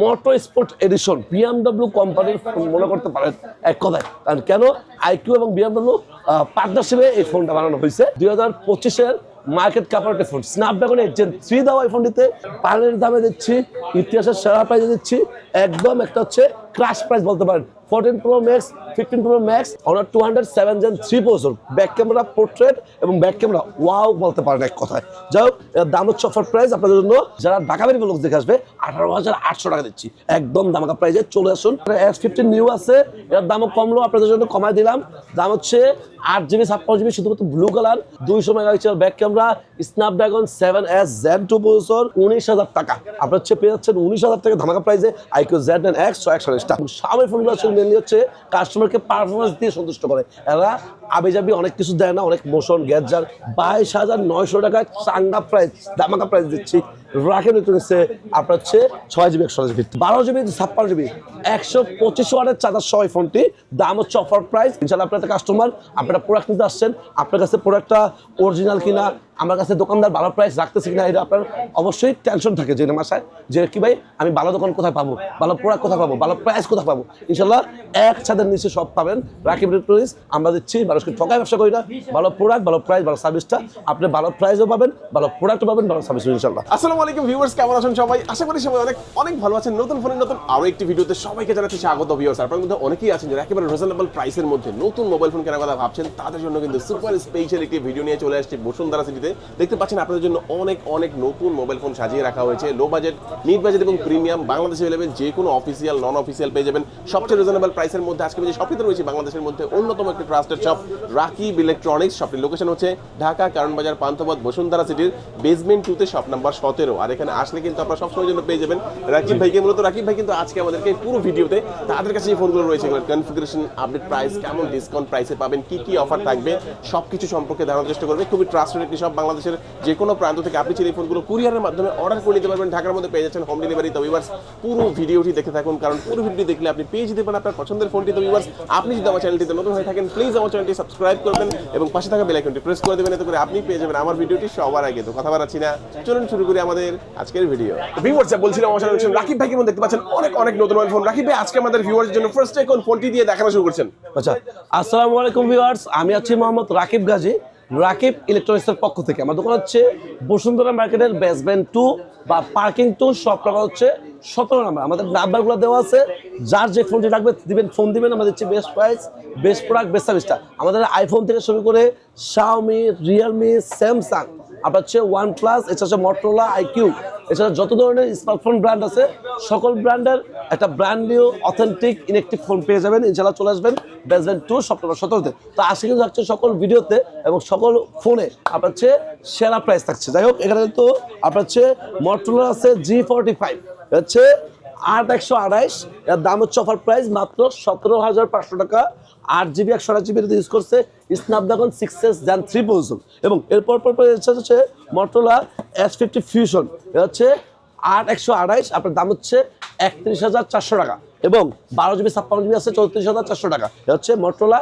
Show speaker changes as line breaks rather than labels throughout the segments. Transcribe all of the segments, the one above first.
Motor sport addition BMW কোম্পানির মনে করতে পারেন, এক কথায়। কারণ কেন? আইকিউ এবং বিএমডব্লিউ পার্টনারশিপে এই ফোনটা বানানো হয়েছে। দুই হাজার পঁচিশের market কাপারেটের phone Snapdragon eight gen three দাও এই ফোনটিতে পানের দামে দিচ্ছি, ইতিহাসের সেরা প্রাইজে দিচ্ছি। একদম একটা হচ্ছে ক্রাশ প্রাইস বলতে পারেন। Fourteen pro max fifteen pro max Honor two hundred seven gen three processor back camera portrait এবং ব্যাক ক্যামেরা ওয়াও বলতে পারেন এক কথায়। যাই হোক দাম হচ্ছে অফার প্রাইস আপনাদের জন্য। যারা ঢাকা বেরিয়ে লোক দেখে আসবে, আঠারো হাজার আটশো টাকা দিচ্ছি। একদম দামাকা প্রাইসে চলে আসুন। এস ফিফটিন নিউ আছে, এর দামও কমলো আপনাদের জন্য কমায় দিলাম। দাম হচ্ছে আট জিবি, ছাপ্পান্ন জিবি, শুধুমাত্র ব্লু কালার দুইশো megapixel back camera Snapdragon seven S Z two processor উনিশ হাজার টাকা। আপনার হচ্ছে পেয়ে যাচ্ছেন উনিশ হাজার টাকা ধামাকা প্রাইসে আইকিউ জেড এন এক্স একশো একশো সামনের ফোনগুলো আসলে মেনলি হচ্ছে কাস্টমারকে পারফরমেন্স দিয়ে সন্তুষ্ট করে। এরা আবেজাবি অনেক কিছু দেয় না, অনেক মোশন গ্যাজার বাইশ হাজার নয়শো টাকায় চাঙ্গা প্রাইস দামাকা প্রাইস দিচ্ছি। রাখেন ইলেকট্রনিক্সে আপনার হচ্ছে ছয় জিবি, একশো জিবি, বারো জিবি, ছাপ্পান্ন জিবি, একশো পঁচিশ ওয়াটের চার্জার সহ ফোনটি। দাম হচ্ছে অফার প্রাইস ইনশাল্লাহ আপনার একটা কাস্টমার আপনারা প্রোডাক্ট নিতে আসছেন, আপনার কাছে প্রোডাক্টটা অরিজিনাল কিনা, আমার কাছে দোকানদার ভালো প্রাইস রাখতেছে কিনা, এটা আপনার অবশ্যই টেনশন থাকে যে মাসায়। যে কি ভাই, আমি ভালো দোকান কোথায় পাবো? ভালো প্রোডাক্ট কোথায় পাবো? ভালো প্রাইস কোথায় পাবো? ইনশাল্লাহ এক ছাদের নিচে সব পাবেন। রাকিব ইলেকট্রনিক্স আমরা দিচ্ছি, মানুষকে ঠকায় ব্যবসা করি না। ভালো প্রোডাক্ট ভালো প্রাইস ভালো সার্ভিসটা আপনি ভালো প্রাইসও পাবেন, ভালো প্রোডাক্টও পাবেন, ভালো সার্ভিস ইনশাল্লাহ
আসসালামু আলাইকুম ভিউয়ার্স কেমন আছেন সবাই? আশা করি সবাই অনেক অনেক ভালো আছেন। নতুন ফোনের নতুন আরও একটি ভিডিওতে সবাইকে জানাচ্ছি স্বাগত ভিউয়ার্স আপনার মধ্যে অনেকেই আছেন যারা একেবারে রিজনেবল প্রাইসের মধ্যে নতুন মোবাইল ফোন কেনার কথা ভাবছেন। তাদের জন্য কিন্তু সুপার স্পেশাল একটি ভিডিও নিয়ে চলে আসছি বসুন্ধরা সিটিতে দেখতে পাচ্ছেন আপনাদের জন্য অনেক অনেক নতুন মোবাইল ফোন সাজিয়ে রাখা হয়েছে। লো বাজেট মিড বাজেট এবং প্রিমিয়াম বাংলাদেশে অ্যাভেলেবেল যে কোনো অফিসিয়াল নন অফিসিয়াল পেয়ে যাবেন। সবচেয়ে রিজনেবল প্রাইসের মধ্যে আজকে যে শপটিতে রয়েছে বাংলাদেশের মধ্যে অন্যতম একটি ট্রাস্টেড শপ রাকিব ইলেকট্রনিক্স শপটির লোকেশন হচ্ছে ঢাকা, কারণ বাজার পান্থপথ, বসুন্ধরা সিটির বেসমেন্ট টুতে শপ নাম্বার সতেরো আর এখানে আসলে কিন্তু আপনারা সবসময়ের জন্য পেয়ে যাবেন রাকিব ভাইকে। মূলত রাকিব ভাই কিন্তু আজকে আমাদেরকে পুরো ভিডিওতে তাদের কাছে যে ফোনগুলো রয়েছে কনফিগারেশন আপডেট প্রাইস কেমন ডিসকাউন্ট প্রাইসে পাবেন, কি কি অফার থাকবে, সবকিছু সম্পর্কে জানার চেষ্টা করবে। খুবই ট্রাস্টেড একটি সব বাংলাদেশের যে কোনো প্রান্ত থেকে আপনি চাইলে ফোনগুলো কুরিয়ারের মাধ্যমে অর্ডার করে নিতে পারবেন। ঢাকার মধ্যে পেয়ে যাচ্ছেন হোম ডেলিভারি তো ভিউয়ার্স পুরো ভিডিওটি দেখে থাকুন, কারণ পুরো ভিডিও দেখলে আপনি পেয়ে যেতে পারেন আপনার পছন্দের ফোনটি। তো ভিউয়ার্স আপনি যদি আমার চ্যানেলটিতে নতুন হয়ে থাকেন প্লিজ আমার চ্যানেলটি সাবস্ক্রাইব করবেন এবং পাশে থাকা বেল আইকনটি প্রেস করে দেবেন। এতে করে আপনি পেয়ে যাবেন আমার ভিডিওটি সবার আগে। তো কথা বাড়াচ্ছি না। চলুন শুরু করি আমাদের আজকের ভিডিও ভিউয়ার্স বলছিলাম আমার সাথে রাকিব ভাইকে দেখতে পাচ্ছেন? অনেক অনেক নতুন ফোন রাকিব ভাই, আজকে আমাদের ভিউয়ার্স জন্য ফার্স্ট কোন ফোনটি দিয়ে দেখানো শুরু করছেন।
আচ্ছা আসসালামু আলাইকুম ভিউয়ার্স আমি আছি মোহাম্মদ রাকিব গাজী, রাকিব ইলেকট্রনিক্সের পক্ষ থেকে। আমার দোকান হচ্ছে বসুন্ধরা মার্কেটের বেসমেন্ট টু বা পার্কিং টু সব নাম্বার হচ্ছে সতেরো নাম্বার আমাদের নাম্বারগুলো দেওয়া আছে। যার যে ফোনটি লাগবে দিবেন ফোন দিবেন আমাদের দিচ্ছি best price best product best সার্ভিসটা আমাদের আইফোন থেকে শুরু করে শাওমি রিয়েলমি স্যামসাং আপনার হচ্ছে ওয়ান প্লাস এছাড়া হচ্ছে মটোলা আইকিউ এছাড়া যত ধরনের স্মার্টফোন ব্র্যান্ড আছে, সকল ব্র্যান্ডের একটা brand new authentic electric phone পেয়ে যাবেন। ইনশাল্লাহ চলে আসবেন বেসবেন টু সপ্তাহ সতেরোতে। তো আজকে কিন্তু থাকছে সকল ভিডিওতে এবং সকল ফোনে আপনার হচ্ছে সেরা প্রাইস থাকছে। যাই হোক, এখানে কিন্তু আপনার হচ্ছে মটোলা আছে জি ফোরটি ফাইভ হচ্ছে আট একশো আড়াইশ। এর দাম হচ্ছে অফার প্রাইস মাত্র সতেরো হাজার পাঁচশো টাকা। আট জিবি, একশো আট জিবি ইউজ করছে Snapdragon six S gen three position এবং এরপর পর হচ্ছে মটোলা এস ফিফটি ফিউশন এটা হচ্ছে আট, একশো আড়াইশ আপনার দাম হচ্ছে একত্রিশ হাজার চারশো টাকা। এবং বারো জিবি, ছাপ্পান্ন জিবি আছে, চৌত্রিশ হাজার চারশো টাকা। এটা হচ্ছে মটোলা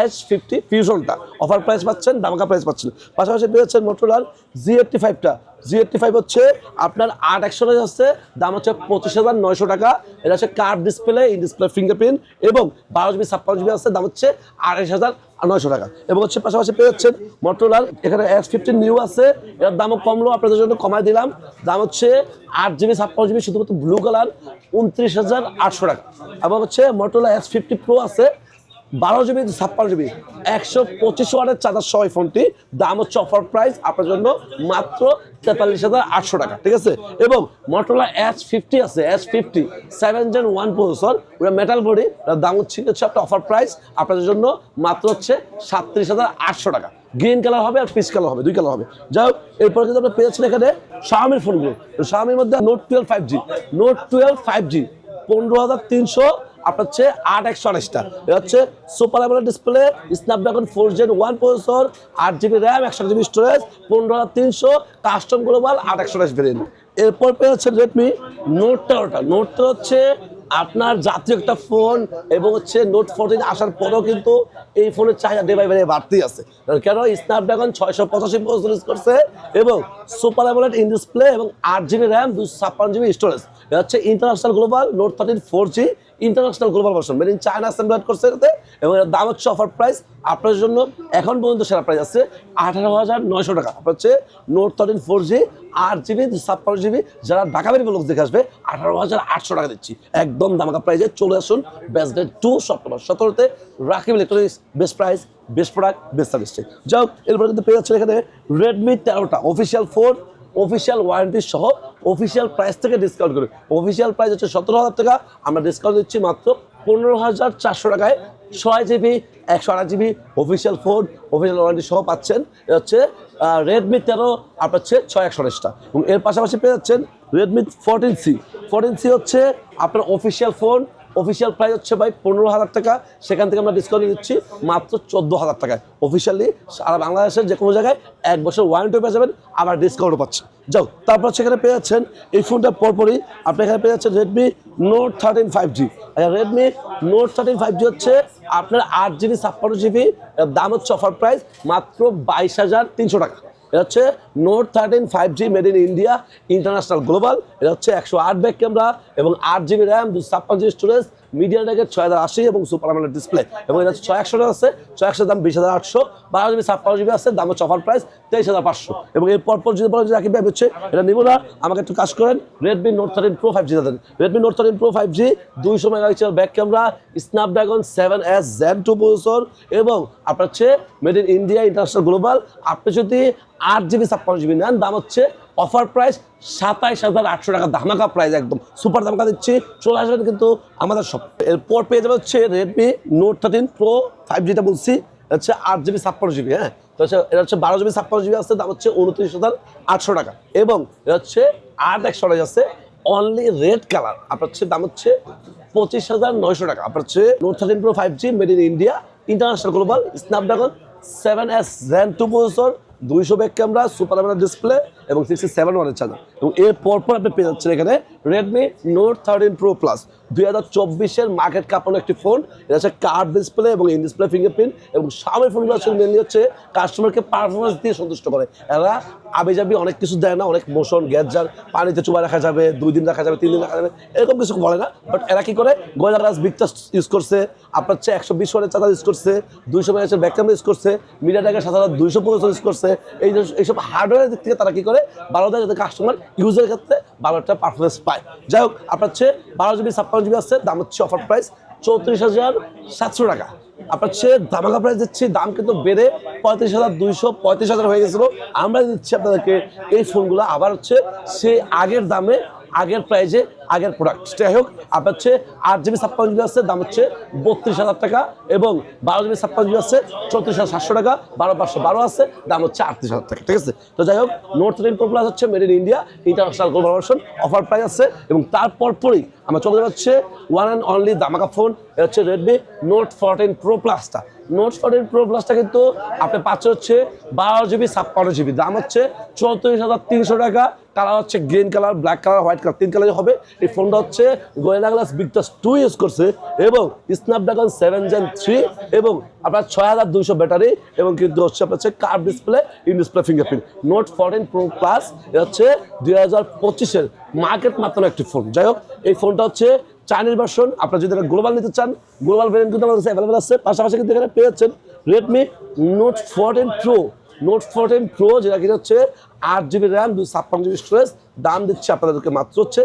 এস ফিফটি ফিউশনটা অফার প্রাইস পাচ্ছেন, দামাকা প্রাইস পাচ্ছেন। পাশাপাশি পেয়ে যাচ্ছেন মোটোলার জি এইটটি ফাইভটা জি এইটটি ফাইভ হচ্ছে আপনার আট একশো হচ্ছে দাম হচ্ছে পঁচিশ হাজার নয়শো টাকা। এটা হচ্ছে curved display in display fingerprint এবং বারো জিবি, ছাপ্পান্ন জিবি আছে, দাম হচ্ছে আড়াইশ হাজার নয়শো টাকা। এবং হচ্ছে পাশাপাশি পেয়ে যাচ্ছেন মোটোলার এখানে এস ফিফটিন নিউ আছে। এটার দামও কমলো আপনাদের জন্য কমায় দিলাম। দাম হচ্ছে আট জিবি, ছাপ্পান্ন জিবি, শুধুমাত্র ব্লু কালার উনত্রিশ হাজার আটশো টাকা। এবং হচ্ছে মোটোলা এস ফিফটি প্রো আছে। বারো জিবি, ছাপ্পান্ন জিবি, একশো পঁচিশ ওয়াটের চার্জার সহ ফোনটি। দাম হচ্ছে অফার প্রাইস আপনার জন্য মাত্র তেতাল্লিশ হাজার আটশো টাকা, ঠিক আছে? এবং মোটরলা এস ফিফটি আছে S fifty seven gen one processor ওটা মেটাল বডি দাম হচ্ছে হচ্ছে একটা অফার প্রাইস আপনাদের জন্য মাত্র হচ্ছে সাতত্রিশ হাজার আটশো টাকা। গ্রিন কালার হবে আর পিস কালার হবে, দুই কালার হবে। যাই হোক, এরপরে কিন্তু আমরা পেয়েছেন এখানে শাওমির ফোনগুলো শাওমির মধ্যে note twelve five G note twelve five G পনেরো হাজার তিনশো আপনার হচ্ছে আট একশো আড়াইশটা। এটা হচ্ছে super AMOLED display Snapdragon four gen one processor আট জিবি র্যাম একশো জিবি স্টোরেজ পনেরো হাজার তিনশো কাস্টম গ্লোবাল আট একশো আড়াইশ ভেরিয়েন্ট এরপর পেয়ে হচ্ছে রেডমি নোট তেরোটা। নোট হচ্ছে আপনার জাতীয় একটা ফোন এবং হচ্ছে নোট ফোরটিন আসার পরেও কিন্তু এই ফোনের চাহিদা ডে বাই ডে বাড়তেই আছে। কেন স্ন্যাপড্রাগন ছয়শো পঁচাশি প্রসেসর ইউজ করছে এবং সুপার অ্যামোলেড ইন ডিসপ্লে এবং আট জিবি র্যাম দুশো ছাপ্পান্ন জিবি স্টোরেজ এটা হচ্ছে international global note thirteen four G international global version made in China assembled করছে এটাতে এবং এর দাম হচ্ছে অফার প্রাইস আপনার জন্য এখন পর্যন্ত সেরা প্রাইস আছে আঠারো হাজার নয়শো টাকা। আপনার হচ্ছে নোট থার্টিন ফোর জি আট জিবি ছাপ্পান্ন জিবি যারা ঢাকা বেরিয়ে লোক দেখে আসবে, আঠারো হাজার আটশো টাকা দিচ্ছি। একদম দামাকা প্রাইসে চলে আসুন best day two September সতেরোতে Rakib electronics best price best product best service যাই হোক, এরপরে কিন্তু পেয়ে যাচ্ছেন এখানে রেডমি তেরোটা অফিসিয়াল ফোন অফিসিয়াল ওয়ারেন্টি সহ অফিসিয়াল প্রাইস থেকে ডিসকাউন্ট করে অফিসিয়াল প্রাইস হচ্ছে সতেরো হাজার টাকা। আমরা ডিসকাউন্ট দিচ্ছি মাত্র পনেরো হাজার চারশো টাকায়। ছয় জিবি একশো আট GB official phone official warranty সহ পাচ্ছেন। এটা হচ্ছে রেডমি তেরো, আপনার হচ্ছে ছয় একশো আঠাশটা এবং এর পাশাপাশি পেয়ে যাচ্ছেন Redmi fourteen C fourteen C হচ্ছে আপনার অফিসিয়াল ফোন অফিসিয়াল প্রাইস হচ্ছে ভাই পনেরো হাজার টাকা। সেখান থেকে আমরা ডিসকাউন্ট দিচ্ছি মাত্র চোদ্দ হাজার টাকায়। অফিসিয়ালি সারা বাংলাদেশের যে কোনো জায়গায় এক বছর ওয়ারেন্টিও পেয়ে যাবেন, আবার ডিসকাউন্টও পাচ্ছেন। যাও, তারপর সেখানে পেয়ে যাচ্ছেন এই ফোনটা পরপরই আপনি এখানে পেয়ে যাচ্ছেন Redmi note thirteen five G Redmi note thirteen five G হচ্ছে আপনার আট জিবি ছাপ্পান্ন জিবি দাম হচ্ছে অফার প্রাইস মাত্র বাইশ হাজার তিনশো টাকা। এটা হচ্ছে note thirteen five G made in India international global এটা হচ্ছে একশো আট ব্যাক ক্যামেরা এবং আট জিবি র্যাম দুশো ছাপ্পান্ন জিবি স্টোরেজ মিডিয়া ডেকের ছয় হাজার আশি এবং সুপার আমলের ডিসপ্লে এবং এটা ছয় একশো আছে ছয় একশো দাম বিশ হাজার আটশো বারো জিবি ছাপ্পান্ন জিবি আছে দাম হচ্ছে অফার প্রাইস তেইশ হাজার পাঁচশো। এবং এর পরপর যদি বলেন রাকিব ভাই হচ্ছে, এটা নিব না, আমাকে একটু কাজ করেন Redmi note thirteen pro five G দেন। Redmi note thirteen pro five G দুইশো megapixel back camera Snapdragon seven S gen two processor এবং আপনার হচ্ছে made in India international global আপনি যদি আট জিবি ছাপ্পান্ন জিবি নেন, দাম হচ্ছে অফার প্রাইস সাতাইশ হাজার আটশো টাকা। ধামাকা প্রাইস একদম। সুপার ধামাকা দিচ্ছি। চলে আসবেন কিন্তু আমাদের সব এরপর পেয়ে যাবে হচ্ছে Redmi note thirteen pro five জিটা বলছি। হচ্ছে আট জিবি ছাপ্পান্ন জিবি হ্যাঁ? তো হচ্ছে, এটা হচ্ছে বারো জিবি ছাপ্পান্ন জিবি আছে, দাম হচ্ছে উনত্রিশ হাজার আটশো টাকা। এবং এটা হচ্ছে আট একশো টাকা আছে অনলি রেড কালার আপনার হচ্ছে দাম হচ্ছে পঁচিশ হাজার নয়শো টাকা। আপনার হচ্ছে note thirteen pro five G made in India international global Snapdragon seven S gen two processor দুইশো ব্যাক ক্যামেরা সুপার ডিসপ্লে এবং সিক্সটি সেভেন ওয়ানের চার্জার এবং এর পরপর আপনি পেয়ে যাচ্ছেন এখানে Redmi note thirteen pro plus দুই হাজার চব্বিশের মার্কেট কাপানো একটি ফোন এটা হচ্ছে কার্ড ডিসপ্লে এবং ইন ডিসপ্লে ফিঙ্গারপ্রিন্ট এবং সামনে ফোনগুলো হচ্ছে মেনলি হচ্ছে কাস্টমারকে পারফরমেন্স দিয়ে সন্তুষ্ট করে। এরা আবে যাবি অনেক কিছু দেয় না, অনেক মোশন গ্যাজার পানিতে চুবা রাখা যাবে, দুই দিন রাখা যাবে, তিন দিন রাখা যাবে, এরকম কিছু বলে না। বাট এরা কি করে? গোয়েলা রাজ বিগটা ইউজ করছে, আপনার হচ্ছে একশো বিশ ওয়ানের চার্জার ইউজ করছে, দুইশো মেগাহের ব্যাক ক্যামেরা ইউজ করছে মিডিয়া টাকার সাত হাজার দুইশো পঁচিশ ইউজ করছে। এই এইসব হার্ডওয়্যারের দিক থেকে তারা কি করে? ভালো দেয় যাতে কাস্টমার ইউজের ক্ষেত্রে ভালো একটা পারফরমেন্স পায়। যাই হোক, আপনার হচ্ছে বারো জিবি ছাপ্পান্ন জিবি আছে, দাম হচ্ছে অফার প্রাইস চৌত্রিশ হাজার সাতশো টাকা। আপনার হচ্ছে ধামাকা প্রাইস দিচ্ছি, দাম কিন্তু বেড়ে পঁয়ত্রিশ হাজার দুইশো পঁয়ত্রিশ হাজার হয়ে গেছিল। আমরা দিচ্ছি আপনাদেরকে এই ফোনগুলো আবার হচ্ছে সে আগের দামে, আগের প্রাইজে আগের প্রোডাক্ট যাই হোক, আপনার হচ্ছে আট জিবি ছাপ্পান্ন জিবি আছে, দাম হচ্ছে বত্রিশ হাজার টাকা এবং বারো জিবি ছাপ্পান্ন জিবি আছে, চৌত্রিশ হাজার সাতশো টাকা, বারো পাঁচশো বারো আছে, দাম হচ্ছে আটত্রিশ হাজার টাকা, ঠিক আছে? তো যাই হোক নোট টেন প্রো প্লাস হচ্ছে made in India international global offer price আছে এবং তারপর পরই আমরা চলে যাচ্ছে ওয়ান অ্যান্ড অনলি দামাকা ফোন এটা হচ্ছে রেডমি নোট ফোরটিন প্রো প্লাসটা নোট ফোরটিন প্রো প্লাসটা কিন্তু আপনি পাচ্ছেন হচ্ছে বারো জিবি ছাপ্পান্ন জিবি দাম হচ্ছে চৌত্রিশ হাজার তিনশো টাকা। কালার হচ্ছে green colour black colour white colour তিন কালারই হবে। এই ফোনটা হচ্ছে gorilla glass Victus two use করছে এবং স্ন্যাপড্রাগন সেভেন জেন থ্রি এবং আপনার ছয় হাজার দুইশো ব্যাটারি এবং কিন্তু হচ্ছে আপনার হচ্ছে curved display, in display fingerprint note fourteen pro plus এটা হচ্ছে দুই হাজার পঁচিশের মার্কেট মাত্র একটি ফোন যাই হোক, এই ফোনটা হচ্ছে চাইনিজ ভার্সন আপনারা যদি গ্লোবাল নিতে চান গ্লোবাল ভ্যারিয়েন্ট কিন্তু আমাদের অ্যাভেলেবল আছে। পাশাপাশি কিন্তু এখানে পেয়ে যাচ্ছেন Redmi note fourteen pro note fourteen pro যেটা কিনা হচ্ছে আট জিবি র্যাম দুই ছাপ্পান্ন জিবি স্টোরেজ দাম দিচ্ছে আপনাদেরকে মাত্র হচ্ছে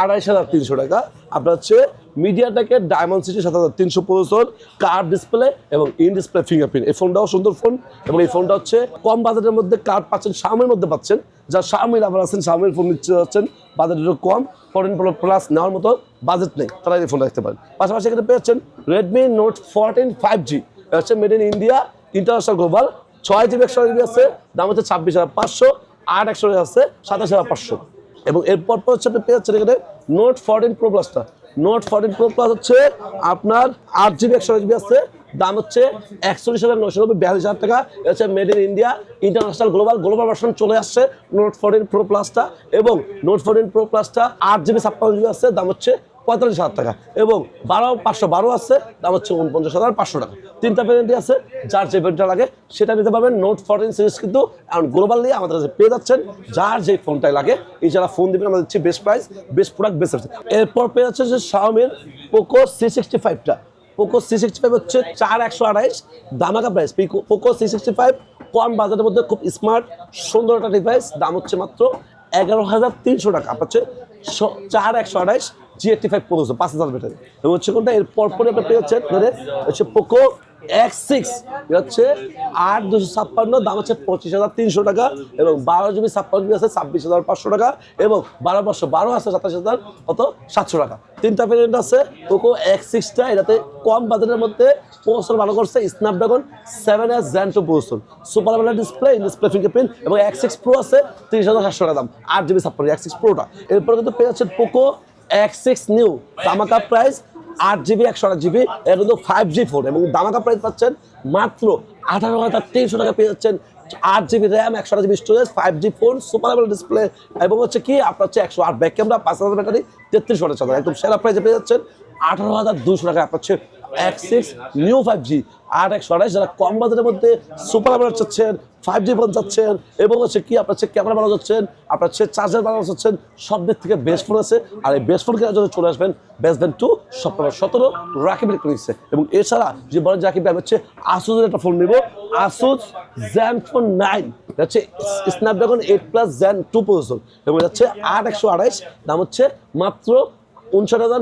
আড়াইশ হাজার তিনশো টাকা। আপনার হচ্ছে মিডিয়াটাকে ডায়মন্ড সিটি সাত হাজার তিনশো প্রসেসর কার ডিসপ্লে এবং ইন ডিসপ্লে ফিঙ্গারপ্রিন্ট এই ফোনটাও সুন্দর ফোন এবং এই ফোনটা হচ্ছে কম বাজেটের মধ্যে কার্ড পাচ্ছেন শাওমির মধ্যে পাচ্ছেন। যা শাওমির আবার আছেন শাওমির ফোন নিচ্ছে যাচ্ছেন বাজেট একটু কম। ফোরটিন প্রো প্লাস নেওয়ার মতো বাজেট নেই তারা এই ফোন রাখতে পারেন। পাশাপাশি এখানে পেয়েছেন Redmi note fourteen five G হচ্ছে made in India international global ছয় জিবি একশো আছে, দাম হচ্ছে ছাব্বিশ হাজার পাঁচশো, আট একশো আছে, সাতাশ হাজার পাঁচশো। এবং এরপর পর হচ্ছে আপনি পেয়ে যাচ্ছেন এখানে নোট ফরেন প্রো প্লাসটা নোট ফরেন প্রো প্লাস হচ্ছে আপনার আট জিবি একশো জিবি আছে। দাম হচ্ছে একচল্লিশ হাজার নশো নব্বই, বিয়াল্লিশ হাজার টাকা। এটা হচ্ছে made in India international global global version চলে আসছে নোট ফোরটিন প্রো প্লাসটা এবং নোট ফোরটিন প্রো প্লাসটা আট জিবি ছাপ্পান্ন জিবি আছে। দাম হচ্ছে পঁয়তাল্লিশ হাজার টাকা। এবং বারো, পাঁচশো বারো আছে, দাম হচ্ছে উনপঞ্চাশ হাজার পাঁচশো টাকা। তিনটা ভ্যারিয়েন্টই আছে, যার যে ভ্যারিয়েন্টটা লাগে, সেটা নিতে পারবেন। নোট ফোরটিন সিরিজ কিন্তু এখন গ্লোবালি আমাদের কাছে পেয়ে যাচ্ছেন। যার যে ফোনটাই লাগে, এই যারা ফোন দিবেন আমাদের দিচ্ছি best price best product best আছে এরপর পেয়ে যাচ্ছে যে শাওমির পোকো সি সিক্সটি ফাইভটা পোকো সি সিক্সটি ফাইভ হচ্ছে চার একশো আড়াইশ দামাকা price Poco C sixty five কম বাজারের মধ্যে খুব স্মার্ট সুন্দর একটা ডিভাইস দাম হচ্ছে মাত্র এগারো হাজার তিনশো টাকা। হচ্ছে চার একশো আড়াইশ জি এইটটি ফাইভ পোকো পাঁচ হাজার ব্যাটারি। এবং হচ্ছে কোনটা? এর পরপরে আপনি পেয়ে যাচ্ছেন হচ্ছে পোকো এক্স সিক্স হচ্ছে আট দুশো ছাপ্পান্ন, দাম হচ্ছে পঁচিশ হাজার তিনশো টাকা এবং বারো জিবি ছাপ্পান্ন জিবি আছে, ছাব্বিশ হাজার পাঁচশো টাকা এবং বারো পাঁচশো বারো আছে, সাতাশ হাজার কত? সাতশো টাকা। তিনটা ভেরিয়েন্ট আছে পোকো এক্স সিক্সটা এটাতে কম বাজারের মধ্যে প্রসেসর ভালো করছে Snapdragon seven S gen two processor. Super AMOLED display display fingerprint এবং এক্স সিক্স প্রো আছে, তিরিশ হাজার সাতশো টাকা দাম, আট জিবি ছাপ্পান্ন এক্স সিক্স প্রোটা এরপরে কিন্তু পেয়ে যাচ্ছেন পোকো এক্স সিক্স নিউ তামাকা প্রাইস আট জিবি একশো আট জিবি এটা কিন্তু ফাইভ জি ফোন এবং দামাকা প্রাইস পাচ্ছেন মাত্র আঠারো হাজার তিনশো টাকা পেয়ে যাচ্ছেন। আট জিবি র্যাম একশো আট GB storage five G phone super AMOLED display এবং হচ্ছে কি, আপনার হচ্ছে একশো আট ব্যাক ক্যামেরা পাঁচ হাজার ব্যাটারি, তেত্রিশ হাজার একদম সেরা প্রাইসে পেয়ে যাচ্ছেন। আঠারো হাজার দুশো টাকা আপনার হচ্ছে X six Neo five G আট একশো আড়াইশ যারা কম বাজারের মধ্যে সুপার আমোলেড চাচ্ছেন ফাইভ জি ফোন চাচ্ছেন, এবং হচ্ছে কি, আপনার হচ্ছে ক্যামেরা বানানো যাচ্ছেন আপনার হচ্ছে চার্জার বানানো যাচ্ছেন সব দিক থেকে বেস্ট ফোন আছে। আর এই বেস্ট ফোন কেনার জন্য চলে আসবেন বেস্ট ব্যান্ড টু সপ্তাহ সতেরো রাকিব ইলেকট্রনিক্সে এবং এছাড়া যে বলেন রাকিব আমি হচ্ছে আসুসের একটা ফোন নিব আসুস জ্যান ফোন নাইন হচ্ছে Snapdragon eight plus gen two processor এবং যাচ্ছে আট একশো আড়াইশ দাম হচ্ছে মাত্র উনষাট হাজার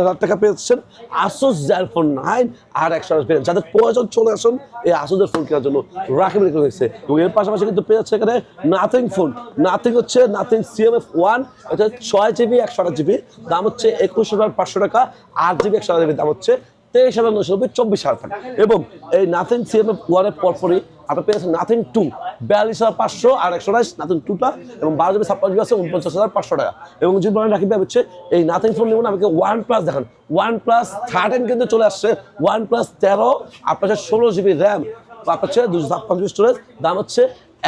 হাজার টাকা পেয়েছেন আসুস ফোন নাইন আর একশো যাদের প্রয়োজন চলে আসুন এই আসুসের ফোন কেনার জন্য। রাকিব ইলেকট্রনিক্সে এবং এর পাশাপাশি কিন্তু পেয়ে যাচ্ছে এখানে নাথিং ফোন নাথিং হচ্ছে নাথিং সিএমএফ ওয়ান এটা ছয় জিবি একশো আট জিবি দাম হচ্ছে একুশ হাজার পাঁচশো টাকা। আট জিবি একশো আট জিবি দাম হচ্ছে। তেইশ হাজার নশো নব্বই, চব্বিশ হাজার টাকা। এবং এই নাথিং সিএমএফ ওয়ানের পরপরই আপনার পেয়েছেন নাথিং টু বিয়াল্লিশ হাজার পাঁচশো আর একশো আঠাশ নাথিং টুটা এবং বারো জিবি ছাপ্পান্ন জিবি আছে উনপঞ্চাশ হাজার পাঁচশো টাকা। এবং যদি বলেন রাখি ভাই হচ্ছে, এই নাথিং ফোন নেবেন আমাকে ওয়ান প্লাস দেখান। ওয়ান প্লাস থার্টিন কিন্তু চলে আসছে। ওয়ান প্লাস তেরো, আপনার হচ্ছে ষোলো জিবি র্যাম আপনার হচ্ছে দুশো ছাপ্পান্ন জিবি স্টোরেজ দাম হচ্ছে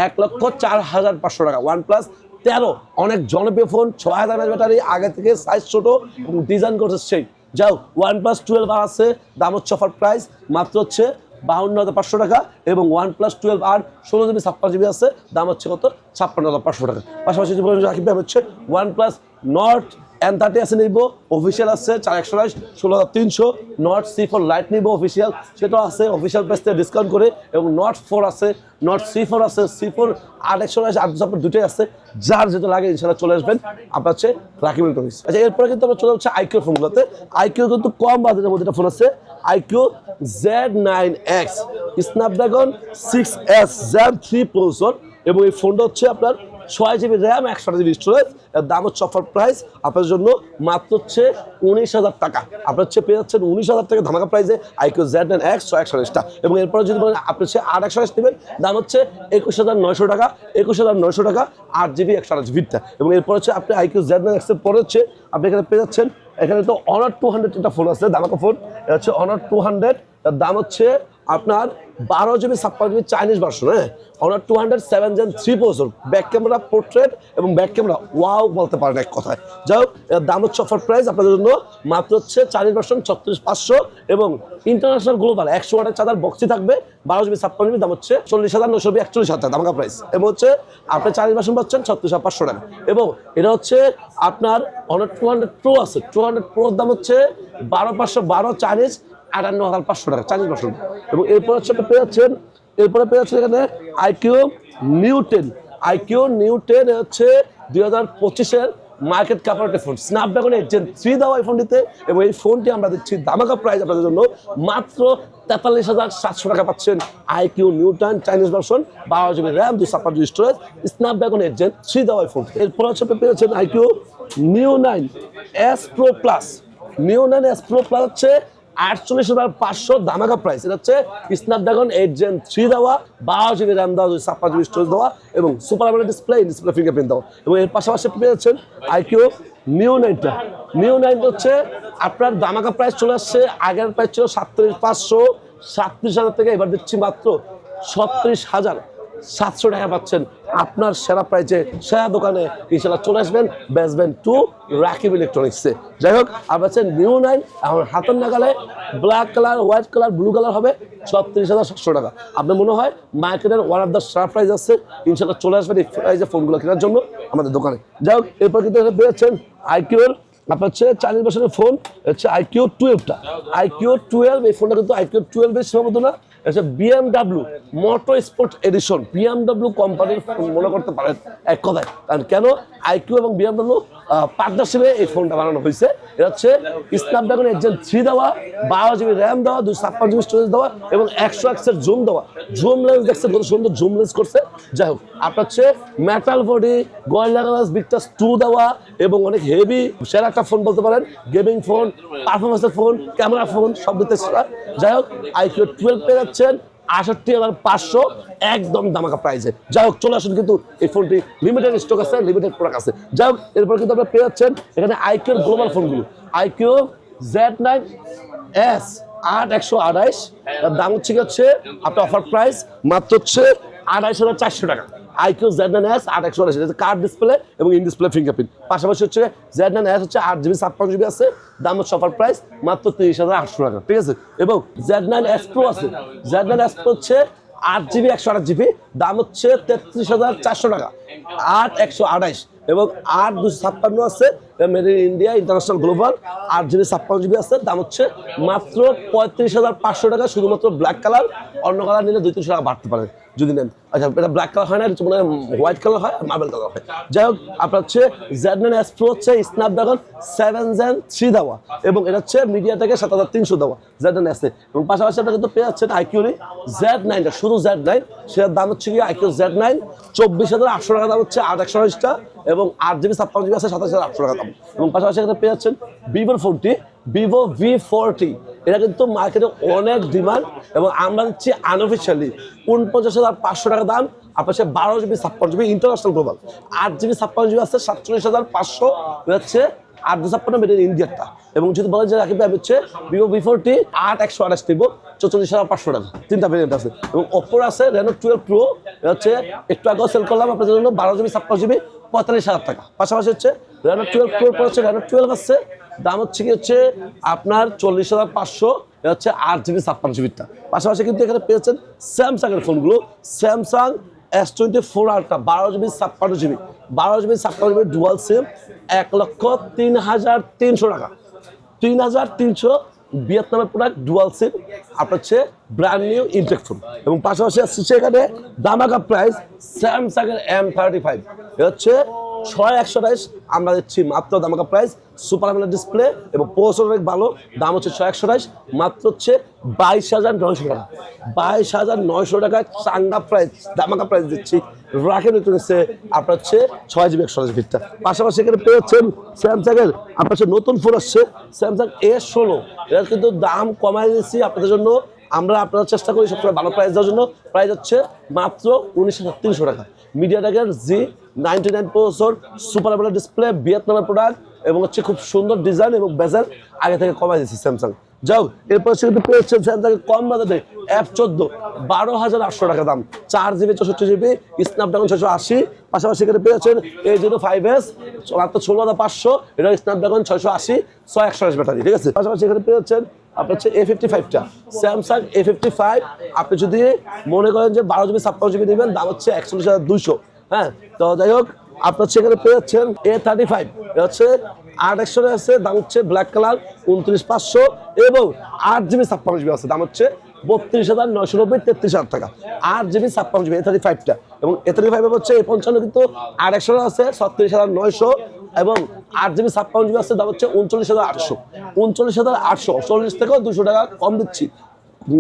এক লক্ষ চার হাজার পাঁচশো টাকা। ওয়ান প্লাস তেরো, অনেক জনপ্রিয় ফোন ছয় হাজার ব্যাটারি, আগে থেকে সাইজ ছোটো, এবং ডিজাইন করছে সেই যাও ওয়ান প্লাস টুয়েলভ আর আছে, দাম হচ্ছে অফার প্রাইস মাত্র হচ্ছে বাহান্ন হাজার পাঁচশো টাকা এবং ওয়ান প্লাস টুয়েলভ আর ষোলো জিবি ছাপ্পান্ন জিবি আছে, দাম হচ্ছে কত? ছাপ্পান্ন হাজার পাঁচশো টাকা। পাশাপাশি রাখি হচ্ছে OnePlus Nord N thirty আছে নিব অফিসিয়াল আছে, চার একশো আড়াইশ ষোলো হাজার তিনশো নট সি ফোর লাইট নিব অফিসিয়াল সেটাও আছে অফিসিয়াল প্রাইস থেকে ডিসকাউন্ট করে, এবং নট ফোর আছে নট সি ফোর আছে সি ফোর আট একশো আড়াইশ আট আপনার দুটোই আছে, যার যেটা লাগে ইনশাল্লাহ চলে আসবেন। আপনার হচ্ছে রাকিব ইলেকট্রনিক্স আচ্ছা এরপরে কিন্তু আমরা চলে যাচ্ছে আইকিউ ফোনগুলোতে আইকিউ কিন্তু কম বাজেটের মধ্যে ফোন আছে iQOO Z nine X Snapdragon six S gen three processor এবং এই ফোনটা হচ্ছে আপনার ছয় জিবি র্যাম একশো জিবি স্টোরেজ এর দাম হচ্ছে অফার প্রাইস আপনার জন্য মাত্র হচ্ছে উনিশ হাজার টাকা। আপনার হচ্ছে পেয়ে যাচ্ছেন উনিশ হাজার টাকা ধামাকা প্রাইসে আইকিউ জেড নাইন এক্স ছয় একশো আড়াইশটা এবং এরপরে যদি বলেন, আপনি হচ্ছে আট একশো আড়াইশ নেবেন, দাম হচ্ছে একুশ হাজার নয়শো টাকা, একুশ হাজার নয়শো টাকা, আট জিবি একশো আড়াইশ জিবিটা এবং এরপর হচ্ছে আপনি আইকিউ জেড নাইন এক্সের পরে হচ্ছে আপনি এখানে পেয়ে যাচ্ছেন, এখানে তো অনার টু হান্ড্রেড একটা ফোন আছে দামাকা ফোন হচ্ছে অনার টু হান্ড্রেড তার দাম হচ্ছে আপনার বারো জিবি ছাপ্পান্ন জিবি চাইনিজ ভার্সন হ্যাঁ? Honor two hundred seven gen three processor back camera portrait এবং ব্যাক ক্যামেরা ওয়াও বলতে পারেন এক কথায়। যাই হোক দাম হচ্ছে অফার প্রাইস আপনাদের জন্য মাত্র হচ্ছে চাইনিজ ভার্সন ছত্রিশ পাঁচশো এবং ইন্টারন্যাশনাল গ্লোবাল একশো ওয়াটের চার্জার বক্সি থাকবে। বারো জিবি ছাপ্পান্ন জিবি দাম হচ্ছে চল্লিশ হাজার নশো একচল্লিশ হাজার দামাকা প্রাইস এবং হচ্ছে আপনি চাইনিজ ভার্সন পাচ্ছেন ছত্রিশ হাজার পাঁচশো টাকা। এবং এটা হচ্ছে আপনার অনার টু হান্ড্রেড প্রো আছে। টু হান্ড্রেড প্রোর দাম হচ্ছে বারো পাঁচশো বারো চাইনিজ আটান্ন হাজার পাঁচশো টাকা চাইনিজ ভার্সন এবং এরপর হচ্ছে আপনি পেয়ে যাচ্ছেন, এরপরে পেয়ে যাচ্ছেন এখানে iQOO Neo ten iQOO Neo ten হচ্ছে দুই হাজার পঁচিশের market কাপারেটের phone Snapdragon eight gen three দেওয়া এই ফোনটিতে এবং এই ফোনটি আমরা দিচ্ছি দামাকা প্রাইস আপনাদের জন্য, মাত্র তেতাল্লিশ হাজার সাতশো টাকা পাচ্ছেন iQOO Neo ten Chinese version বারো জিবি র্যাম দুই ছাপ্পান্ন GB storage Snapdragon eight gen three দেওয়া এই ফোন এরপর হচ্ছে আপনি পেয়ে যাচ্ছেন iQOO Neo nine S pro plus Neo nine S pro plus হচ্ছে আটচল্লিশ হাজার পাঁচশো দামাকা প্রাইস এটা হচ্ছে স্ন্যাপড্রাগন এইট জেন থ্রি দেওয়া বারো জিবি র্যাম দেওয়া দুই জিবি স্টোরেজ দেওয়া এবং super AMOLED display display fingerprint দেওয়া। এবং এর পাশাপাশি আপনি পেয়ে যাচ্ছেন আইকিউ নিউ নাইনটা নিউ নাইনটা হচ্ছে আপনার দামাকা প্রাইস চলে আসছে, আগের প্রাইস ছিল সাতত্রিশ পাঁচশো, সাতত্রিশ হাজার থেকে এবার দিচ্ছি মাত্র ছত্রিশ হাজার। সাতশো টাকা পাচ্ছেন আপনার সেরা প্রাইজে সেরা দোকানে ইনশাল্লাহ চলে আসবেন বেসবেন টু রাকিব ইলেকট্রনিক্সে যাই হোক আপনার হচ্ছে নিউ নাইন এখন হাতের নাগালে black colour white colour blue colour হবে ছত্রিশ হাজার সাতশো টাকা। আপনার মনে হয় মার্কেটের ওয়ান অফ দ্য সেরা প্রাইস আছে ইনশাল্লাহ চলে আসবেন এই প্রাইজে ফোনগুলো কেনার জন্য আমাদের দোকানে। যাই হোক, এরপর কিন্তু পেয়েছেন আইকিউর আপনার হচ্ছে চালিশ বছরের ফোন হচ্ছে আইকিউ টুয়েলভটা আইকিউ টুয়েলভ এই ফোনটা কিন্তু আইকিউ টুয়েলভের সীমাবদ্ধ না। হচ্ছে BMW motor sport edition BMW কোম্পানির মনে করতে পারেন, এক কথায়। কারণ কেন? আইকিউ এবং বিএমডাব্লিউ পার্টনারশিপে এই ফোনটা বানানো হয়েছে। এটা হচ্ছে স্ন্যাপড্রাগন এক্সেন থ্রি দেওয়া, বারো জিবি র্যাম দেওয়া, দুশো ছাপ্পান্ন জিবি স্টোরেজ দেওয়া এবং একশো এক্সের জুম দেওয়া। জুম লেন্স দেখছেন কত সুন্দর জুম লেন্স করছে। যাই হোক, আপনার হচ্ছে metal body gorilla glass Victus two দেওয়া এবং অনেক হেভি সেরা একটা ফোন বলতে পারেন। গেমিং ফোন পারফরমেন্সের ফোন ক্যামেরা ফোন সব দিতে সেরা। যাই হোক আইকিউ টুয়েলভ পেয়ে যাচ্ছেন। আষট্টি হাজার পাঁচশো একদম দামাকা প্রাইসে যাই হোক, চলে আসুন কিন্তু এই ফোনটি লিমিটেড স্টক আছে লিমিটেড প্রোডাক্ট আছে। যাই হোক, এরপর কিন্তু আপনারা পেয়ে যাচ্ছেন এখানে আইকিউর গ্লোবাল ফোনগুলো আইকিউ জেড নাইন এস আট একশো আড়াইশ তার দাম হচ্ছে হচ্ছে? আপনার অফার প্রাইস মাত্র হচ্ছে আড়াইশ হাজার চারশো টাকা। আইকিউ জেড নাইন এস আট একশো আড়াইশ। কার্ড ডিসপ্লে এবং ইন ডিসপ্লে ফিঙ্গারপ্রিন্ট পাশাপাশি হচ্ছে জেড নাইন এস হচ্ছে আট জিবি, ছাপ্পান্ন জিবি আছে। দাম হচ্ছে অফার প্রাইস মাত্র তিরিশ হাজার আটশো টাকা, ঠিক আছে? এবং জেড নাইন এস প্রো আছে। জেড নাইন এস প্রো হচ্ছে আট জিবি, একশো আট জিবি। দাম হচ্ছে তেত্রিশ হাজার চারশো টাকা। আট একশো আড়াইশ এবং আট দুশো ছাপ্পান্ন আছে। Made in India international global R GB ছাপ্পান্ন জিবি আছে, দাম হচ্ছে মাত্র পঁয়ত্রিশ হাজার পাঁচশো টাকা, শুধুমাত্র ব্ল্যাক কালার অন্য কালার নিলে দুই, তিনশো টাকা বাড়তে পারে। যদি নেন। আচ্ছা এটা ব্ল্যাক কালার হয় না, এটা হোয়াইট কালার হয় মার্বেল কালার হয় যাই হোক, আপনার হচ্ছে জেড নাইন এস প্রো হচ্ছে স্ন্যাপড্রাগন সেভেন জেন থ্রি দেওয়া, এবং এটা হচ্ছে মিডিয়া থেকে সাত হাজার তিনশো দেওয়া জেড নাইন এসে এবং পাশাপাশি আপনার কিন্তু পেয়ে যাচ্ছেন আইকিউরি জেড নাইনটা শুধু জেড নাইন সেটার দাম হচ্ছে কি আইকিউ জেড নাইন চব্বিশ হাজার আটশো টাকা, দাম হচ্ছে আট একশো আড়াইশটা এবং আট জিবি ছাপ্পান্ন জিবি আছে সাতাশ হাজার আটশো টাকা, দাম। এবং পাশাপাশি এখানে পেয়ে যাচ্ছেন ভিভোর ফোনটি ভিভো ভি ফোরটি এটা কিন্তু মার্কেটে অনেক ডিমান্ড এবং আমরা দিচ্ছি আনঅফিসিয়ালি উনপঞ্চাশ হাজার পাঁচশো টাকা দাম। আপনার সে বারো জিবি ছাপ্পান্ন জিবি ইন্টারন্যাশনাল গ্লোবাল আট জিবি ছাপ্পান্ন জিবি আছে, সাতচল্লিশ হাজার পাঁচশো হচ্ছে আট দু ছাপ্পান্ন মেড ইন ইন্ডিয়ারটা এবং যদি বলেন যে রাখিব হচ্ছে ভিভো ভি ফোরটি আট একশো আঠাশ নিব চৌচল্লিশ হাজার পাঁচশো টাকা। তিনটা ভেরিয়েন্ট আছে। এবং অপর আছে রেনো টুয়েলভ প্রো হচ্ছে একটু আগেও সেল করলাম, আপনাদের জন্য বারো জিবি ছাপ্পান্ন জিবি পঁয়তাল্লিশ হাজার টাকা। পাশাপাশি হচ্ছে রেনো টুয়েলভ প্রো পর হচ্ছে টুয়েলভ আছে। দাম হচ্ছে কি হচ্ছে আপনার চল্লিশ হাজার পাঁচশো। এটা হচ্ছে আট জিবি ছাপ্পান্ন জিবিটা পাশাপাশি কিন্তু এখানে পেয়েছেন স্যামসাং এর ফোনগুলো Samsung S twenty four ultra বারো জিবি ছাপ্পান্ন জিবি বারো জিবি ছাপ্পান্ন জিবি ডুয়াল সিম এক লক্ষ তিন হাজার তিনশো টাকা। তিন হাজার তিনশো ভিয়েতনামের প্রোডাক্ট ডুয়াল সিম আপনার হচ্ছে ব্র্যান্ড নিউ ইনটেক ফোন এবং পাশাপাশি আসছে এখানে দামাকা প্রাইস স্যামসাং এর এম থার্টি ফাইভ হচ্ছে ছয় একশো বাইশ আমরা দিচ্ছি মাত্র দামাকা প্রাইস সুপার আমলের ডিসপ্লে এবং পোস্ট অনেক ভালো, দাম হচ্ছে ছয় একশো বাইশ মাত্র হচ্ছে বাইশ হাজার নয়শো টাকা। বাইশ হাজার নয়শো টাকা চাঙ্গা প্রাইস দামাকা প্রাইস দিচ্ছি। রাখেন একটু আপনার হচ্ছে ছয় জিবি একশো ফিটটা পাশাপাশি এখানে পেয়ে যাচ্ছেন স্যামসাং এর আপনার হচ্ছে নতুন ফোন আসছে স্যামসাং এ ষোলো। এর কিন্তু দাম কমাই দিচ্ছি আপনাদের জন্য। আমরা আপনারা চেষ্টা করি সবসময় ভালো প্রাইস দেওয়ার জন্য। প্রাইস হচ্ছে মাত্র উনিশ হাজার তিনশো টাকা। Media টেকের G ninety nine processor super AMOLED display ভিয়েতনামের প্রোডাক্ট এবং হচ্ছে খুব সুন্দর ডিজাইন এবং বেজাল আগে থেকে কমাই দিচ্ছি স্যামসাং যাও, এরপর সে কিন্তু পেয়েছে স্যামসাং কম বাজারে এফ চোদ্দ, বারো হাজার আটশো টাকা দাম। চার জিবি চৌষট্টি জিবি স্ন্যাপড্রাগন ছয়শো আশি, পাশাপাশি এখানে পেয়েছেন এই জিরো ফাইভ এস মাত্র ষোলো হাজার পাঁচশো, এটা স্ন্যাপড্রাগন ছয়শো আশি ছয় একশো আশি ব্যাটারি, ঠিক আছে? পাশাপাশি এখানে পেয়েছেন আপনার হচ্ছে এ ফিফটি ফাইভটা স্যামসাং এ ফিফটি ফাইভ আপনি যদি মনে করেন যে বারো জিবি ছাপ্পান্ন জিবি নেবেন, দাম হচ্ছে একচল্লিশ হাজার দুইশো। হ্যাঁ তো যাই হোক, আপনার সেখানে পেয়ে যাচ্ছেন এ থার্টি ফাইভ হচ্ছে আট একশো আছে, দাম হচ্ছে ব্ল্যাক কালার উনত্রিশ পাঁচশো এবং আট জিবি ছাপ্পান্ন জিবি আছে, দাম হচ্ছে বত্রিশ হাজার নয়শো নব্বই, তেত্রিশ হাজার টাকা। আট জিবি ছাপ্পান্ন জিবি এ থার্টি ফাইভটা এবং এ থার্টি ফাইভ হচ্ছে এ পঞ্চান্ন কিন্তু আট একশো আছে, ছত্রিশ হাজার নয়শো এবং আট জিবি ছাপ্পান্ন জিবি আছে, দাম হচ্ছে উনচল্লিশ হাজার আটশো। উনচল্লিশ হাজার আটশো, চল্লিশ থেকেও দুশো টাকা কম দিচ্ছি।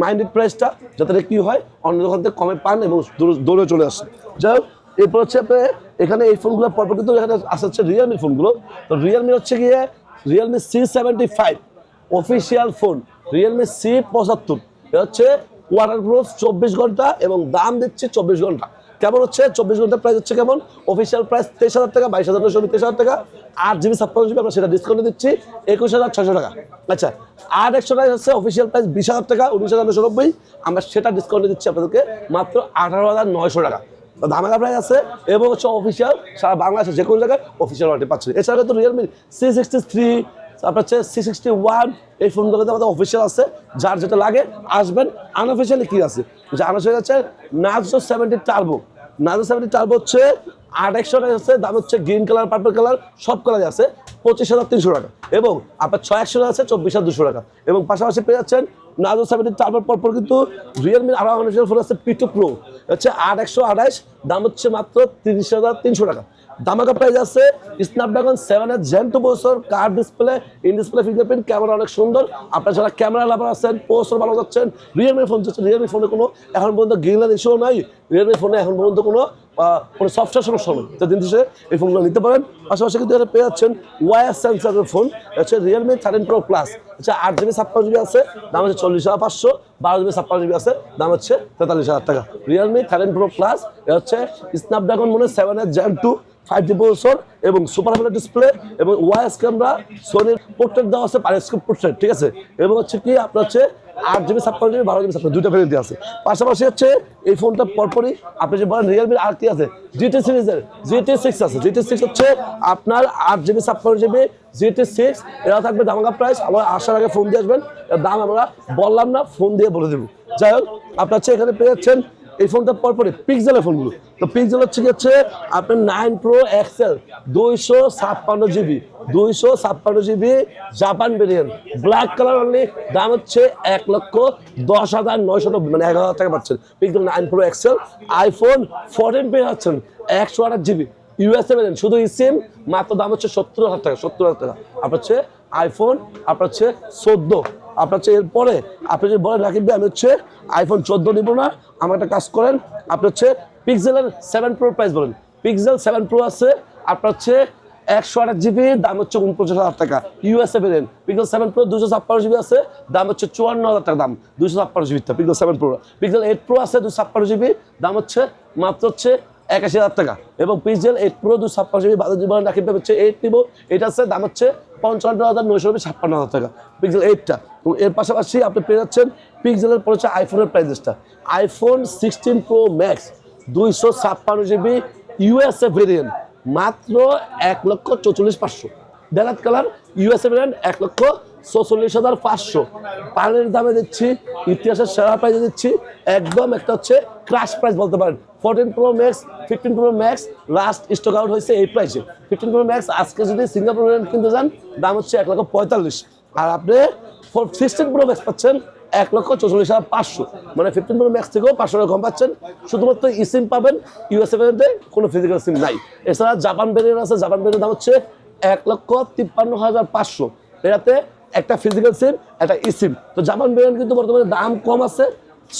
মাইন্ডেড প্রাইসটা যাতে কি হয়, অন্য দোকান থেকে কমে পান এবং দৌড়ে চলে আসে যাই হোক এরপর হচ্ছে আপনি এখানে এই ফোনগুলো পরপর কিন্তু এখানে আসছে হচ্ছে রিয়েলমি ফোনগুলো তো রিয়েলমি হচ্ছে গিয়ে Realme C seventy five official phone Realme C পঁচাত্তর। এটা হচ্ছে ওয়াটারপ্রুফ চব্বিশ ঘণ্টা এবং দাম দিচ্ছে চব্বিশ ঘণ্টা। কেমন হচ্ছে? চব্বিশ ঘণ্টার প্রাইস হচ্ছে কেমন? অফিসিয়াল প্রাইস তেইশ হাজার টাকা, বাইশ হাজার নশো তেইশ হাজার টাকা, আট জিবি, ছাপ্পান্ন জিবি, আমরা সেটা ডিসকাউন্ট দিচ্ছি, একুশ হাজার ছশো টাকা। আচ্ছা আর একশো টাকা হচ্ছে অফিসিয়াল প্রাইস বিশ হাজার টাকা, উনিশ হাজার নশো নব্বই, আমরা সেটা ডিসকাউন্টে দিচ্ছি আপনাদেরকে মাত্র আঠারো হাজার নয়শো টাকা। ধামাকা প্রাইস আছে এবং হচ্ছে অফিসিয়াল সারা বাংলাদেশে যে কোনো জায়গায় অফিসিয়াল ওয়ারেন্টি পাচ্ছেন। এছাড়া তো রিয়েলমি সি সিক্সটি থ্রি তারপর হচ্ছে সি সিক্সটি ওয়ান এই ফোনগুলোতে আমাদের অফিসিয়াল আছে। যার যেটা লাগে, আসবেন। আনঅফিসিয়ালি কি আছে? যে আনঅফিসিয়াল আছে Narzo seventy turbo Narzo seventy turbo হচ্ছে আট একশো টাকা আছে, দাম হচ্ছে গ্রিন কালার পার্পল কালার সব কালার আছে। পঁচিশ হাজার তিনশো টাকা। এবং আপনার ছয় একশো টাকা আছে, চব্বিশ হাজার দুশো টাকা। এবং পাশাপাশি পেয়ে যাচ্ছেন নাজো সেভেন্টি তারপর পরপর কিন্তু রিয়েলমির আরও অনেক ফোন আছে পিটু প্রো হচ্ছে আট একশো আঠাশ, দাম হচ্ছে মাত্র তিরিশ হাজার তিনশো টাকা। দামাকা প্রাইস আছে স্ন্যাপড্রাগন সেভেন এর জেন টু বছর curved display in display fingerprint camera অনেক সুন্দর। আপনার যারা ক্যামেরা লাভার আছেন পোস্টর ভালো যাচ্ছেন, রিয়েলমি ফোন যাচ্ছে রিয়েলমি ফোনে কোনো এখন পর্যন্ত গ্রিনার ইস্যু নাই। রিয়েলমি ফোনে এখন পর্যন্ত কোনো আহ, কোনো সফটওয়্যার সমস্যা হবে তো দিন শেষে এই ফোনগুলো নিতে পারেন। পাশাপাশি কিন্তু এটা পেয়ে যাচ্ছেন ওয়ার সেন্সারের ফোন হচ্ছে রিয়েলমি থার্টিন প্রো প্লাস হচ্ছে আট জিবি ছাপ্পান্ন জিবি আছে। দাম হচ্ছে চল্লিশ হাজার পাঁচশো। বারো জিবি ছাপ্পান্ন জিবি আছে। দাম হচ্ছে তেতাল্লিশ হাজার টাকা। রিয়েলমি থার্টিন প্রো প্লাস হচ্ছে স্ন্যাপড্রাগন মনে সেভেন এর Gen two five G processor এবং সুপার আমোলেড ডিসপ্লে এবং ওয়াইস ক্যামেরা সোনির পোর্ট্রেট দেওয়া আছে পারেস্কোপ পোর্ট্রেট ঠিক আছে? এবং হচ্ছে কি, আপনার হচ্ছে আট জিবি ছাপ্পান্ন জিবি বারো জিবি ছাপ্পান্ন দুইটা ভ্যারিয়েন্ট আছে। পাশাপাশি হচ্ছে এই ফোনটা পরপরই আপনি যে বলেন রিয়েলমির আর কি আছে জিটি সিরিজের জিটি সিক্স আছে। জিটি সিক্স হচ্ছে আপনার আট জিবি ছাপ্পান্ন জিবি জিটি সিক্স এরা থাকবে দামাকা প্রাইস আমার আসার আগে ফোন দিয়ে আসবেন দাম আমরা বললাম না ফোন দিয়ে বলে দেবো। যাই হোক, আপনার হচ্ছে এখানে পেয়ে যাচ্ছেন এই ফোনটা পরপরই পিক্সেলের ফোনগুলো। তো পিক্সেল হচ্ছে কি হচ্ছে, আপনার নাইন প্রো এক্সেল দুইশো ছাপ্পান্ন জিবি দুইশো ছাপ্পান্ন GB Japan variant black colour only দাম হচ্ছে এক লক্ষ দশ হাজার নয়শো নব্বই মানে এগারো হাজার টাকা পাচ্ছেন। Pixel nine pro XL iPhone fourteen পেয়ে যাচ্ছেন একশো আঠাশ জিবি ইউএসএ ভেরিয়েন্ট শুধু সিম মাত্র দাম হচ্ছে সত্তর হাজার টাকা, সত্তর হাজার টাকা। আপনার হচ্ছে আইফোন আপনার হচ্ছে চোদ্দ। আপনার হচ্ছে এরপরে, আপনি যদি বলেন রাকিব ভাই, আমি হচ্ছে আইফোন চোদ্দ নিব না আমার একটা কাজ করেন, আপনি হচ্ছে পিক্সেলের সেভেন প্রো প্রাইস বলেন। পিক্সেল সেভেন প্রো আছে, আপনার হচ্ছে একশো আঠাশ জিবি দাম হচ্ছে উনপঞ্চাশ হাজার টাকা। USA variant Pixel seven pro দুশো ছাপ্পান্ন জিবি আছে, দাম হচ্ছে চুয়ান্ন হাজার টাকা দাম দুশো ছাপ্পান্ন GB Pixel seven pro Pixel eight pro আছে দুশো ছাপ্পান্ন জিবি দাম হচ্ছে মাত্র হচ্ছে একাশি হাজার টাকা। এবং পিক্সেল এইট প্রো দুশো ছাপ্পান্ন জিবি বাজার জীবন রাখি হচ্ছে এইট নিব। এটা আছে, দাম হচ্ছে পঞ্চান্ন হাজার নয়শো ছাপ্পান্ন হাজার টাকা। পিক্সেল এইটটা এবং এর পাশাপাশি আপনি পেয়ে যাচ্ছেন পিক্সেলের পরে হচ্ছে আইফোনের প্রাইজেসটা আইফোন সিক্সটিন প্রো ম্যাক্স দুইশো ছাপ্পান্ন জিবি ইউএসএ ভেরিয়েন্ট মাত্র এক লক্ষ চৌচল্লিশ পাঁচশো। দেখাত কালার ইউএসএ ভেরিয়েন্ট এক লক্ষ চৌচল্লিশ হাজার পাঁচশো। পানির দামে দিচ্ছি, ইতিহাসের সেরা প্রাইজে দিচ্ছি। একদম একটা হচ্ছে ক্রাশ প্রাইস বলতে পারেন। Fourteen pro max fifteen pro max last stock out হয়েছে এই প্রাইসে ফিফটিন প্রো ম্যাক্স আজকে যদি সিঙ্গাপুর কিনতে যান, দাম হচ্ছে এক লক্ষ পঁয়তাল্লিশ। আর আপনি সিক্সটিন প্রো ম্যাক্স পাচ্ছেন এক লক্ষ চৌচল্লিশ হাজার পাঁচশো। মানে ফিফটিন প্রো ম্যাক্স থেকেও পাঁচশো টাকা কম পাচ্ছেন। শুধুমাত্র ই সিম পাবেন ইউএসএ ভেরিয়েন্টে কোনো ফিজিক্যাল সিম নাই। এছাড়া জাপান ভেরিয়েন্ট আছে জাপান ভেরিয়েন্ট দাম হচ্ছে এক লক্ষ তিপ্পান্ন হাজার পাঁচশো। এটাতে একটা ফিজিক্যাল সিম একটা ই সিম তো জাপান ভেরিয়েন্ট কিন্তু বর্তমানে দাম কম আছে,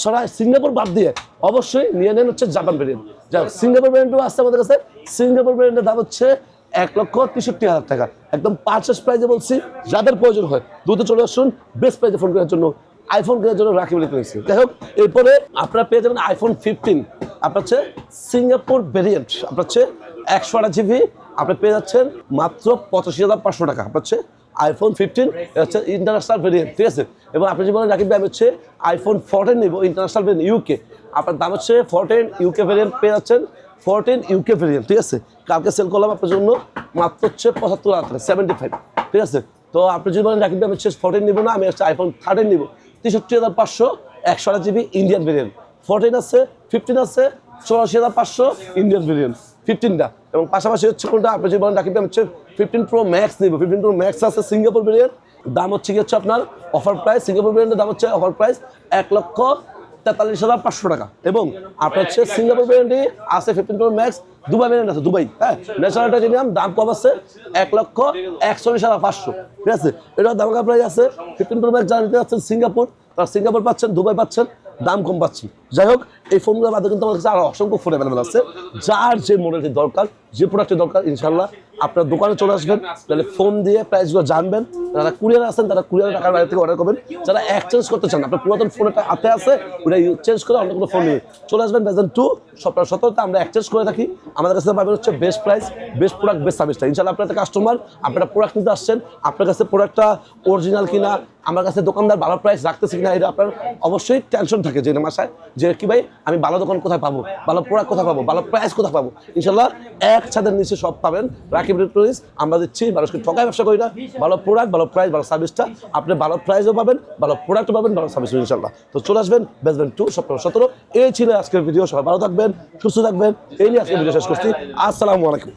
সরাই সিঙ্গাপুর বাদ দিয়ে। অবশ্যই নিয়ে নেন হচ্ছে জাপান ভেরিয়েন্ট যা সিঙ্গাপুর ভেরিয়েন্টও আসছে আমাদের কাছে। সিঙ্গাপুর ভেরিয়েন্টের দাম হচ্ছে এক লক্ষ তেষট্টি হাজার টাকা। একদম পারচেস প্রাইজে বলছি, যাদের প্রয়োজন হয়, দ্রুত চলে আসুন বেস্ট প্রাইজে ফোন কেনার জন্য আইফোন কেনার জন্য রাখি কিনেছি। যাই হোক, এরপরে আপনারা পেয়ে যাবেন আইফোন ফিফটিন আপনার হচ্ছে সিঙ্গাপুর ভেরিয়েন্ট আপনার হচ্ছে একশো আট জিবি আপনি পেয়ে যাচ্ছেন মাত্র পঁচাশি হাজার পাঁচশো টাকা। আপনার হচ্ছে আইফোন ফিফটিন হচ্ছে ইন্টারন্যাশনাল ভেরিয়েন্ট ঠিক আছে? এবং আপনি যে বলেন রাকিব হচ্ছে আইফোন ফোরটিন নিব ইন্টারন্যাশনাল ভেরিয়েন্ট ইউকে আপনার দাম হচ্ছে ফোরটিন ইউকে ভেরিয়েন্ট পেয়ে যাচ্ছেন ফোরটিন ইউকে ভেরিয়েন্ট ঠিক আছে? কালকে সেল করলাম আপনার জন্য মাত্র হচ্ছে পঁচাত্তর হাজার সেভেন্টি ফাইভ ঠিক আছে? তো আপনি যদি বলেন রাকিব ভাই, আমি হচ্ছে ফোরটিন নিব না, আমি হচ্ছে আইফোন থার্টিন নিব, তেষট্টি হাজার পাঁচশো, একশো জিবি ইন্ডিয়ান ভেরিয়েন্ট ফোরটিন আছে ফিফটিন আছে, চৌরাশি হাজার পাঁচশো ইন্ডিয়ান ভেরিয়েন্ট ফিফটিনটা এবং পাশাপাশি হচ্ছে কোনটা? আপনি যদি বলেন রাকিব হচ্ছে ফিফটিন প্রো ম্যাক্স নিব ফিফটিন প্রো ম্যাক্স আছে সিঙ্গাপুর ভেরিয়েন্ট দাম হচ্ছে কি হচ্ছে আপনার অফার প্রাইস সিঙ্গাপুর ভেরিয়েন্টের দাম হচ্ছে অফার প্রাইস এক লক্ষ তেতাল্লিশ হাজার পাঁচশো টাকা। এবং আপনার হচ্ছে সিঙ্গাপুর ভেরিয়েন্টই আছে fifteen pro max Dubai variant আছে, দুবাই হ্যাঁ? ন্যাশনাল টাইটেনিয়াম দাম কম আছে এক লক্ষ একচল্লিশ হাজার পাঁচশো। ঠিক আছে? এটার দাম প্রাইস আছে ফিফটিন প্রো ম্যাক্স যারা নিতে যাচ্ছেন সিঙ্গাপুর তারা সিঙ্গাপুর পাচ্ছেন, দুবাই পাচ্ছেন, দাম কম পাচ্ছি। যাই হোক, এই ফোনগুলোর বাদে কিন্তু আমার কাছে আরও অসংখ্য ফোন অ্যাভেলেবল আছে। যার যে মডেলটি দরকার, যে প্রোডাক্টের দরকার ইনশাল্লাহ আপনার দোকানে চলে আসবেন, তাহলে ফোন দিয়ে প্রাইসগুলো জানবেন। যারা কুরিয়ার আসেন তারা কুরিয়ার টাকার বাইরে থেকে অর্ডার করবেন। যারা এক্সচেঞ্জ করতে চান, আপনার পুরাতন ফোন একটা হাতে আছে, ওটা চেঞ্জ করে অন্য কোনো ফোন নিয়ে চলে আসবেন ভেজন টু সপ্তাহ সতেরোতে আমরা এক্সচেঞ্জ করে থাকি। আমাদের কাছে পাবেন হচ্ছে best price best product best সার্ভিসটা ইনশাল্লাহ আপনার কাস্টমার, আপনারা প্রোডাক্ট নিতে আসছেন, আপনার কাছে প্রোডাক্টটা অরিজিনাল কিনা আমার কাছে দোকানদার ভালো প্রাইস রাখতেছে কিনা এটা আপনার অবশ্যই টেনশন থাকে যে মাসায় যে কি ভাই, আমি ভালো দোকান কোথায় পাবো? ভালো প্রোডাক্ট কোথায় পাবো? ভালো প্রাইস কোথায় পাবো? ইনশাল্লাহ এক ছাদের নিচে সব পাবেন। রাকিব ইলেকট্রনিক্স আমরা দিচ্ছি, মানুষকে ঠকায় ব্যবসা করি না। ভালো প্রোডাক্ট ভালো প্রাইস ভালো সার্ভিসটা আপনি ভালো প্রাইসও পাবেন, ভালো প্রোডাক্টও পাবেন, ভালো সার্ভিস ইনশাল্লাহ তো চলে আসবেন বেসবেন টু সপ্তাহ সতেরো। এই ছিল আজকের ভিডিও সবাই ভালো থাকবেন, সুস্থ থাকবেন। এই নিয়ে আজকের ভিডিও শেষ করছি। আসসালামু আলাইকুম।